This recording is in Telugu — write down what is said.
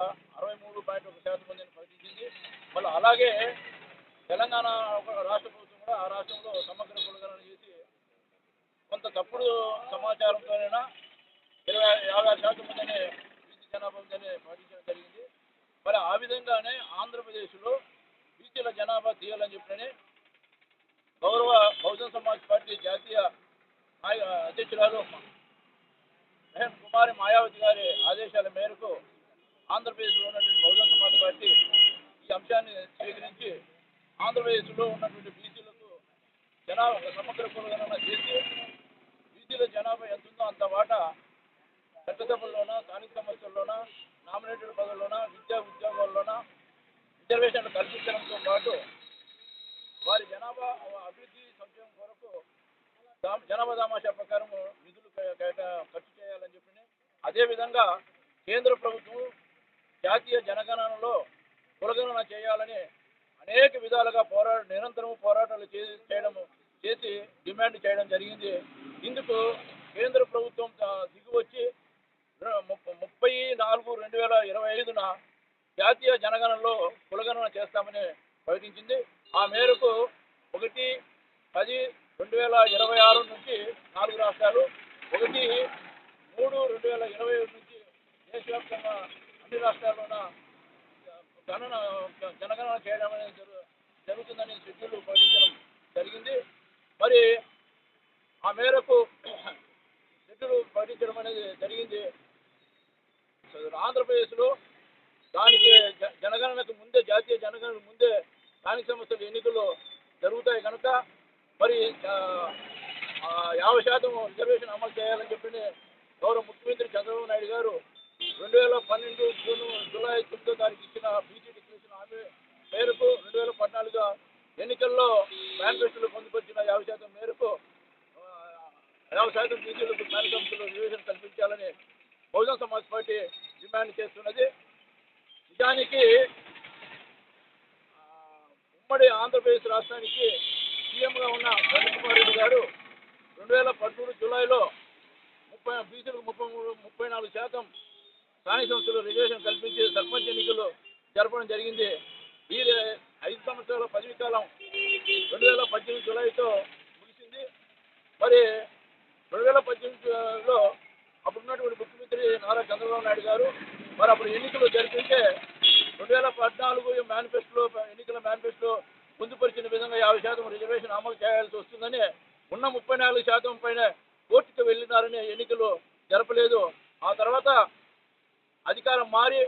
అరవై మూడు పాయింట్ ఒక శాతం మందిని ప్రకటించింది మళ్ళీ అలాగే తెలంగాణ రాష్ట్ర ప్రభుత్వం కూడా ఆ రాష్ట్రంలో సమగ్ర కులగణన చేసి కొంత తప్పుడు సమాచారంతోనైనా ఇరవై యాభై ఆరు శాతం మందిని బీసీ జనాభా ఉందని ప్రకటించడం జరిగింది. మరి ఆ విధంగానే ఆంధ్రప్రదేశ్లో బీసీల జనాభా తీయాలని చెప్పినని గౌరవ బహుజన సమాజ్ పార్టీ జాతీయ అధ్యక్షురాలు మహేష్ కుమారి మాయావతి గారి ఆదేశాల మేరకు ఆంధ్రప్రదేశ్లో ఉన్నటువంటి బహుజన సమాజ్ పార్టీ ఈ అంశాన్ని స్వీకరించి ఆంధ్రప్రదేశ్లో ఉన్నటువంటి బీసీలకు జనాభా సమగ్ర పురోగణన చేసి బీసీల జనాభా ఎంత ఉందో అంత వాటా చట్టసభల్లోన స్థానిక సమస్యల్లోన నామినేటెడ్ పదవుల్లోన విద్యా ఉద్యోగాల్లోన రిజర్వేషన్లు కల్పించడంతో పాటు వారి జనాభా అభివృద్ధి సంక్షేమం కొరకు జనాభా దామాషా ప్రకారం నిధులు ఖర్చు చేయాలని చెప్పి అదేవిధంగా కేంద్ర ప్రభుత్వం జాతీయ జనగణనలో కులగణన చేయాలని అనేక విధాలుగా పోరాట నిరంతరం పోరాటాలు చే- చేయడం చేసి డిమాండ్ చేయడం జరిగింది. ఇందుకు కేంద్ర ప్రభుత్వం దిగువచ్చి ముప్ప- ముప్పై నాలుగు రెండు వేల ఇరవై ఐదున జాతీయ జనగణనలో కులగణన చేస్తామని ప్రకటించింది. ఆ మేరకు ఒకటి పది రెండు వేల ఇరవై ఆరు నుంచి నాలుగు రాష్ట్రాలు ఒకటి మూడు రెండు వేల ఇరవై ఏడు నుంచి దేశవ్యాప్తంగా అన్ని రాష్ట్రాల్లోన? గణన జనగణన చేయడం అనేది జరుగుతుందని షెడ్యూల్ ప్రకటించడం జరిగింది. మరి ఆ మేరకు షెడ్యూల్ ప్రకటించడం అనేది జరిగింది. ఆంధ్రప్రదేశ్లో దానికి జ- జనగణనకు ముందే జాతీయ జనగణనకు ముందే స్థానిక సంస్థల ఎన్నికలు జరుగుతాయి కనుక మరి యాభై శాతం రిజర్వేషన్ అమలు చేయాలని చెప్పి గౌరవ ముఖ్యమంత్రి చంద్రబాబు నాయుడు గారు రెండు వేల పన్నెండు జూన్ జూలై తొమ్మిదో తారీఖు ఇచ్చిన బీసీ డిక్లరేషన్ హామీ మేరకు రెండు వేల పద్నాలుగు ఎన్నికల్లో మేనిఫెస్టోలో పొందుపరిచిన యాభై శాతం మేరకు యాభై శాతం బీజీలకు స్థానిక సంస్థలు కల్పించాలని బహుజన సమాజ్ పార్టీ డిమాండ్ చేస్తున్నది. నిజానికి ఉమ్మడి ఆంధ్రప్రదేశ్ రాష్ట్రానికి సీఎంగా ఉన్న కుమార్ రెడ్డి గారు రెండు వేల పదమూడు జూలైలో ముప్పై బీసీలకు ముప్పై మూడు ముప్పై నాలుగు శాతం స్థానిక సంస్థలు రిజర్వేషన్ కల్పించి సర్పంచ్ ఎన్నికలు జరపడం జరిగింది. ఈ ఐదు సంవత్సరాల పదవి కాలం రెండు వేల పద్దెనిమిది జూలైతో ముగిసింది. మరి రెండు వేల పద్దెనిమిదిలో అప్పుడున్నటువంటి ముఖ్యమంత్రి నారా చంద్రబాబు నాయుడు గారు మరి అప్పుడు ఎన్నికలు జరిపితే రెండు వేల పద్నాలుగు మేనిఫెస్టోలో ఎన్నికల మేనిఫెస్టో పొందుపరిచిన విధంగా యాభై శాతం రిజర్వేషన్ అమలు చేయాల్సి వస్తుందని ఉన్న ముప్పై నాలుగు శాతం పైన కోర్టుకు వెళ్ళినారని ఎన్నికలు జరపలేదు. ఆ తర్వాత అధికారం మారి